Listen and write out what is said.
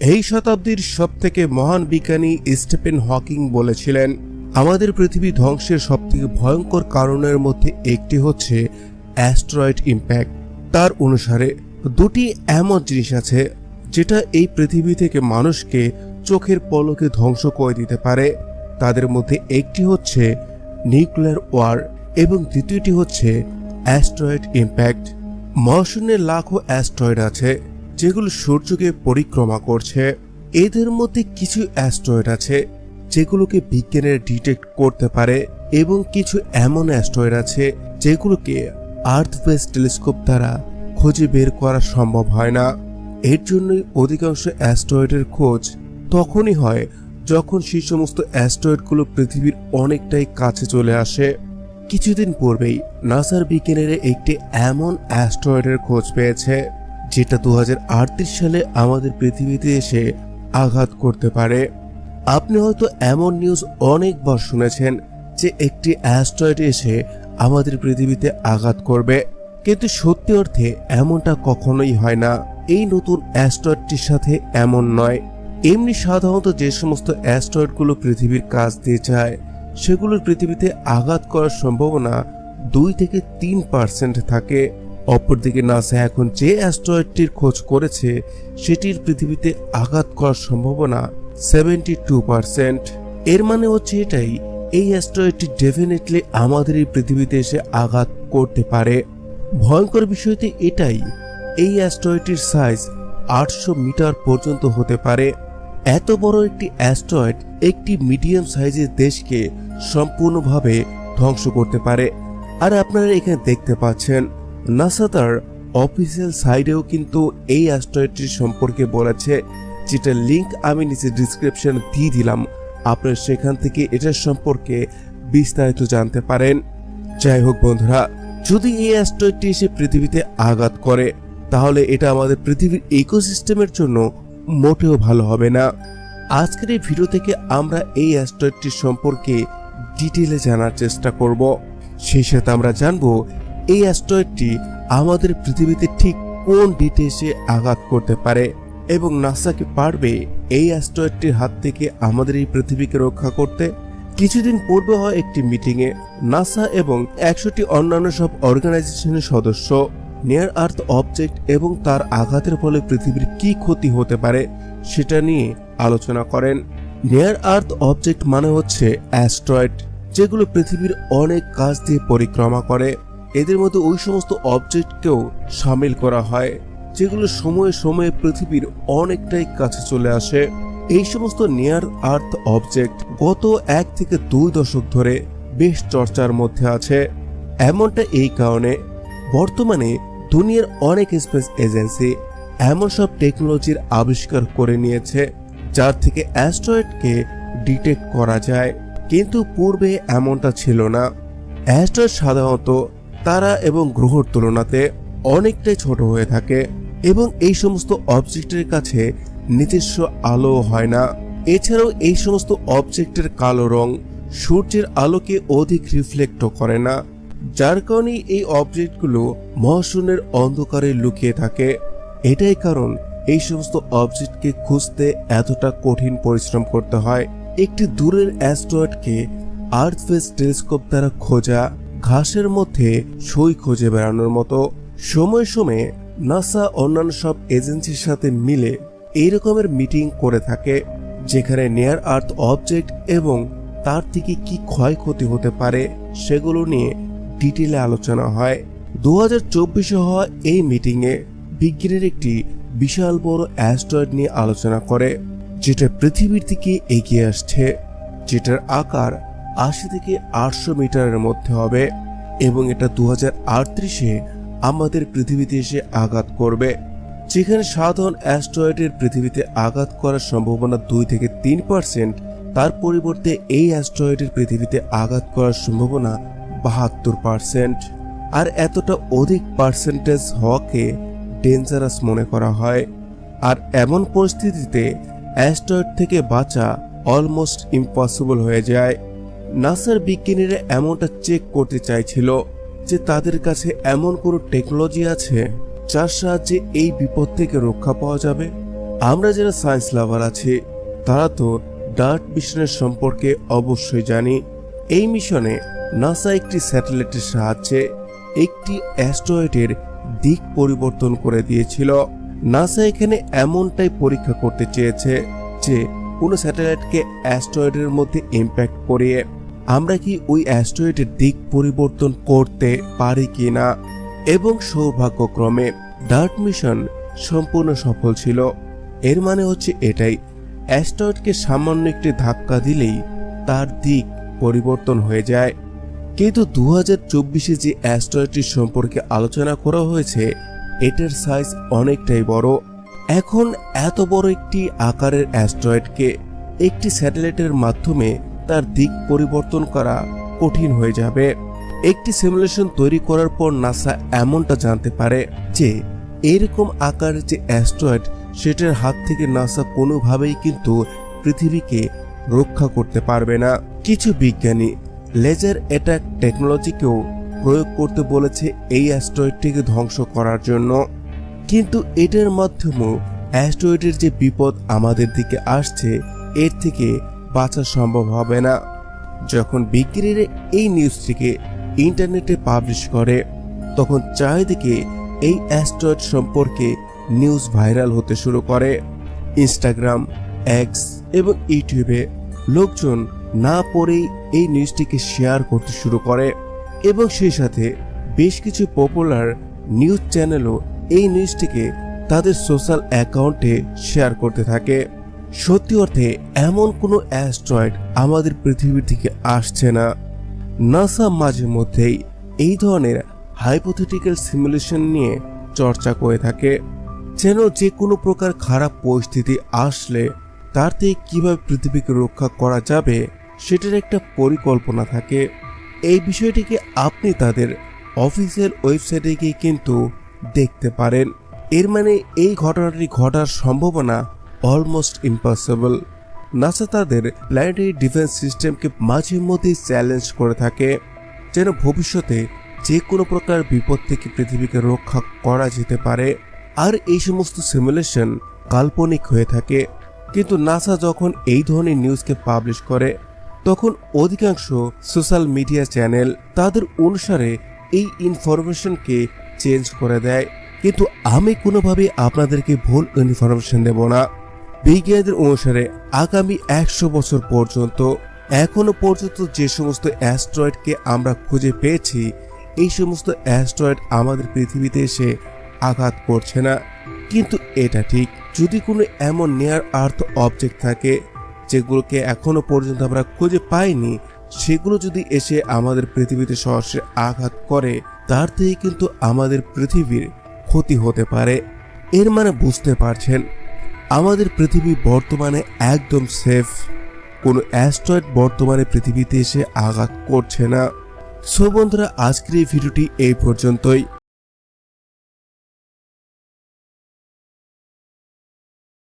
এই শতাব্দীর সবথেকে মহান বিজ্ঞানী স্টিফেন হকিং বলেছিলেন, আমাদের পৃথিবী ধ্বংসের সবথেকে ভয়ঙ্কর কারণের মধ্যে একটি হচ্ছে অ্যাস্ট্রয়েড ইম্প্যাক্ট। তার অনুসারে দুটি এমন জিনিস আছে যেটা এই পৃথিবী থেকে মানুষকে চোখের পলকে ধ্বংস করে দিতে পারে। তাদের মধ্যে একটি হচ্ছে নিউক্লিয়ার ওয়ার এবং দ্বিতীয়টি হচ্ছে অ্যাস্ট্রয়েড ইম্প্যাক্ট। মহাশূন্যে লাখো অ্যাস্ট্রয়েড আছে। যেগুলো সূর্যকে পরিক্রমা করছে, এদের মধ্যে কিছু অ্যাস্ট্রয়েড আছে যেগুলোকে বিজ্ঞানের ডিটেক্ট করতে পারে এবং কিছু এমন অ্যাস্ট্রয়েড আছে যেগুলোকে আর্থ বেস টেলিস্কোপ দ্বারা খুঁজে বের করা সম্ভব হয় না। এর জন্যই অধিকাংশ অ্যাস্ট্রয়েডের খোঁজ তখনই হয় যখন সেই সমস্ত অ্যাস্ট্রয়েডগুলো পৃথিবীর অনেকটাই কাছে চলে আসে। কিছুদিন পূর্বেই নাসার বিজ্ঞানীরা একটি এমন অ্যাস্ট্রয়েডের খোঁজ পেয়েছে। যেটা দু হাজার আটত্রিশ সালে আমাদের পৃথিবীতে এসে আঘাত করতে পারে। আপনি হয়তো এমন নিউজ অনেকবার শুনেছেন যে একটি অ্যাস্ট্রয়েড এসে আমাদের পৃথিবীতে আঘাত করবে, কিন্তু সত্যি অর্থে এমনটা কখনোই হয় না। এই নতুন অ্যাস্ট্রয়েডটির সাথে এমন নয়। এমনি সাধারণত যে সমস্ত অ্যাস্ট্রয়েডগুলো পৃথিবীর কাছ দিয়ে যায় সেগুলোর পৃথিবীতে আঘাত করার সম্ভাবনা দুই থেকে তিন পার্সেন্ট থাকে। অপরদিকে নাসা এখন যে অ্যাস্ট্রয়েডটির খোঁজ করেছে, সেটির পৃথিবীতে আঘাত করার সম্ভাবনা সেভেন্টি টু পার্সেন্ট এর মানে হচ্ছে এটাই, এই অ্যাস্ট্রয়েডটি ডেফিনেটলি আমাদের এই পৃথিবীতে এসে আঘাত করতে পারে। ভয়ঙ্কর বিষয়টি এটাই, এই অ্যাস্ট্রয়েডটির সাইজ আটশো মিটার পর্যন্ত হতে পারে। এত বড় একটি অ্যাস্ট্রয়েড একটি মিডিয়াম সাইজের দেশকে সম্পূর্ণভাবে ধ্বংস করতে পারে। আর আপনারা এখানে দেখতে পাচ্ছেন নাসা তার অফিসিয়াল সাইডেও কিন্তু এই অ্যাস্ট্রয়েডটির সম্পর্কে বলেছে, যেটা লিঙ্ক আমি নিচে ডিসক্রিপশন দিয়ে দিলাম। আপনারা সেখান থেকে এটার সম্পর্কে বিস্তারিত জানতে পারেন। যাই হোক বন্ধুরা, যদি এই অ্যাস্ট্রয়েডটি এসে পৃথিবীতে আঘাত করে, তাহলে এটা আমাদের পৃথিবীর ইকোসিস্টেমের জন্য মোটেও ভালো হবে না। আজকের এই ভিডিও থেকে আমরা এই অ্যাস্ট্রয়েডটির সম্পর্কে ডিটেলে জানার চেষ্টা করব। সেই সাথে আমরা জানব এই অ্যাস্ট্রয়েডটি আমাদের পৃথিবীতে ঠিক কোন ডিটে এসে আঘাত করতে পারে? এবং নাসাকে পারবে এই অ্যাস্ট্রয়েডটির হাত থেকে আমাদের এই পৃথিবীকে রক্ষা করতে? কিছুদিন পূর্বে হয় একটি মিটিংয়ে নাসা এবং একশোটি অন্যান্য সব অর্গানাইজেশনের সদস্য নিয়ার আর্থ অবজেক্ট এবং তার আঘাতের ফলে পৃথিবীর কি ক্ষতি হতে পারে সেটা নিয়ে আলোচনা করেন। নিয়ার আর্থ অবজেক্ট মানে হচ্ছে অ্যাস্ট্রয়েড, যেগুলো পৃথিবীর অনেক কাজ দিয়ে পরিক্রমা করে। এদের মধ্যে ওই সমস্ত অবজেক্টকেও সামিল করা হয়, যেগুলো সময়ে সময়ে পৃথিবীর অনেকটাই কাছে চলে আসে। এই সমস্ত নিয়ার আর্থ অবজেক্ট গত এক থেকে দুই দশক ধরে বেশ চর্চার মধ্যে আছে। এমনটা এই কারণে বর্তমানে দুনিয়ার অনেক স্পেস এজেন্সি এমন সব টেকনোলজির আবিষ্কার করে নিয়েছে, যার থেকে অ্যাস্ট্রয়েডকে ডিটেক্ট করা যায়। কিন্তু পূর্বে এমনটা ছিল না। অ্যাস্ট্রয়েড সাধারণত তারা এবং গ্রহর তুলনাতে অনেকটাই ছোট হয়ে থাকে এবং এই সমস্ত অবজেক্টের কাছে নিজস্ব আলো হয় না। এছাড়াও এই সমস্ত অবজেক্টের কালো রং সূর্যের আলোকে অধিক রিফ্লেক্টও করে না, যার কারণে এই অবজেক্টগুলো মহাশূন্যের অন্ধকারে লুকিয়ে থাকে। এটাই কারণ এই সমস্ত অবজেক্টকে খুঁজতে এতটা কঠিন পরিশ্রম করতে হয়। একটি দূরের অ্যাস্ট্রয়েডকে আর্থ ফেস টেলিস্কোপ দ্বারা খোঁজা ঘাসের মধ্যে সই খুঁজে বেড়ানোর মতো। সময় সময়ে নাসা অন্যান্য সব এজেন্সির সাথে মিলে এই রকমের মিটিং করে থাকে, যেখানে নিয়ার আর্থ অবজেক্ট এবং তার থেকে কি ক্ষয়ক্ষতি হতে পারে সেগুলো নিয়ে ডিটেলে আলোচনা হয়। দু হাজার চব্বিশে হওয়া এই মিটিংয়ে বিজ্ঞানের একটি বিশাল বড় অ্যাস্ট্রয়েড নিয়ে আলোচনা করে, যেটা পৃথিবীর দিকে এগিয়ে আসছে, যেটার আকার আশি থেকে আটশো মিটারের মধ্যে হবে এবং এটা দু হাজার আমাদের পৃথিবীতে এসে আঘাত করবে। যেখানে সাধারণ অ্যাস্ট্রয়েডের পৃথিবীতে আঘাত করার সম্ভাবনা দুই থেকে তিন পার্সেন্ট, তার পরিবর্তে এই অ্যাস্ট্রয়েডের পৃথিবীতে আঘাত করার সম্ভাবনা বাহাত্তর পার্সেন্ট। আর এতটা অধিক পার্সেন্টেজ হওয়াকে ডেঞ্জারাস মনে করা হয়। আর এমন পরিস্থিতিতে অ্যাস্ট্রয়েড থেকে বাঁচা অলমোস্ট ইম্পসিবল হয়ে যায়। নাসার বিজ্ঞানীরা এমনটা চেক করতে চাইছিল যে তাদের কাছে এমন কোনো টেকনোলজি আছে যার সাহায্যে এই বিপদ থেকে রক্ষা পাওয়া যাবে। আমরা যারা সায়েন্স লাভার আছি, তারা তো ডার্ট মিশনের সম্পর্কে অবশ্যই জানি। এই মিশনে নাসা একটি স্যাটেলাইটের সাহায্যে একটি অ্যাস্ট্রয়েডের দিক পরিবর্তন করে দিয়েছিল। নাসা এখানে এমনটাই পরীক্ষা করতে চেয়েছে যে কোনো স্যাটেলাইটকে অ্যাস্ট্রয়েডের মধ্যে ইম্প্যাক্ট করিয়ে আমরা কি ওই অ্যাস্ট্রয়েডের দিক পরিবর্তন করতে পারি কি না এবং সৌভাগ্যক্রমে ডার্ট মিশন সম্পূর্ণ সফল ছিল। এর মানে হচ্ছে এটাই, অ্যাস্ট্রয়েডকে সামান্য একটি ধাক্কা দিলেই তার দিক পরিবর্তন হয়ে যায়। কিন্তু দু হাজার চব্বিশে যে অ্যাস্ট্রয়েডটি সম্পর্কে আলোচনা করা হয়েছে, এটার সাইজ অনেকটাই বড়। এখন এত বড় একটি আকারের অ্যাস্ট্রয়েডকে একটি স্যাটেলাইটের মাধ্যমে তার দিক পরিবর্তন করা কঠিন হয়ে যাবে। একটি সিমুলেশন তৈরি করার পর নাসা এমনটা জানতে পারে যে, এরকম আকারের যে অ্যাস্ট্রয়েড সেটার হাত থেকে নাসা কোনোভাবেই কিন্তু পৃথিবীকে রক্ষা করতে পারবে না। কিছু বিজ্ঞানী লেজার অ্যাটাক টেকনোলজিকেও প্রয়োগ করতে বলেছে এই অ্যাস্ট্রয়েডটিকে ধ্বংস করার জন্য। কিন্তু এটার মাধ্যমেও অ্যাস্ট্রয়েডের যে বিপদ আমাদের দিকে আসছে, এর থেকে বাঁচা সম্ভব হবে না। যখন বিজ্ঞানীরা এই নিউজটিকে ইন্টারনেটে পাবলিশ করে, তখন চারিদিকে এই অ্যাস্ট্রয়েড সম্পর্কে নিউজ ভাইরাল হতে শুরু করে। ইনস্টাগ্রাম এক্স এবং ইউটিউবে লোকজন না পড়েই এই নিউজটিকে শেয়ার করতে শুরু করে এবং সেই সাথে বেশ কিছু পপুলার নিউজ চ্যানেলও এই নিউজটিকে তাদের সোশ্যাল অ্যাকাউন্টে শেয়ার করতে থাকে। সত্যি অর্থে, এমন কোনো অ্যাস্ট্রয়েড আমাদের পৃথিবীর দিকে আসছে না। নাসা মাঝে মধ্যেই এই ধরনের হাইপোথেটিক্যাল সিমুলেশন নিয়ে চর্চা করে থাকে, যেন যে কোনো প্রকার খারাপ পরিস্থিতি আসলে তার থেকে কীভাবে পৃথিবীকে রক্ষা করা যাবে সেটার একটা পরিকল্পনা থাকে। এই বিষয়টিকে আপনি তাদের অফিসিয়াল ওয়েবসাইটে গিয়ে কিন্তু দেখতে পারেন। এর মানে এই ঘটনাটি ঘটার সম্ভাবনা অলমোস্ট ইম্পসিবল নাসা তাদের প্ল্যানেটারি ডিফেন্স সিস্টেমকে মাঝে মধ্যেই চ্যালেঞ্জ করে থাকে, যেন ভবিষ্যতে যে কোনো প্রকার বিপদ থেকে পৃথিবীকে রক্ষা করা যেতে পারে। আর এই সমস্ত সিমুলেশন কাল্পনিক হয়ে থাকে। কিন্তু নাসা যখন এই ধরনের নিউজকে পাবলিশ করে, তখন অধিকাংশ সোশ্যাল মিডিয়া চ্যানেল তাদের অনুসারে এই ইনফরমেশনকে চেঞ্জ করে দেয়। কিন্তু আমি কোনোভাবেই আপনাদেরকে ভুল ইনফরমেশন দেব না। বিজ্ঞানীদের অনুসারে, আগামী একশো বছর পর্যন্ত, এখনও পর্যন্ত যে সমস্ত অ্যাস্ট্রয়েডকে আমরা খুঁজে পেয়েছি, এই সমস্ত অ্যাস্ট্রয়েড আমাদের পৃথিবীতে এসে আঘাত করছে না। কিন্তু এটা ঠিক, যদি কোনো এমন নিয়ার আর্থ অবজেক্ট থাকে, যেগুলোকে এখনও পর্যন্ত আমরা খুঁজে পাইনি, সেগুলো যদি এসে আমাদের পৃথিবীতে সরাসরি আঘাত করে, তার থেকে কিন্তু আমাদের পৃথিবীর ক্ষতি হতে পারে। এর মানে বুঝতে পারছেন আমাদের পৃথিবী বর্তমানে একদম সেফ কোনো অ্যাস্ট্রয়েড বর্তমানে পৃথিবীতে এসে আঘাত করছে না। সো বন্ধুরা, আজকের এই ভিডিওটি এই পর্যন্তই।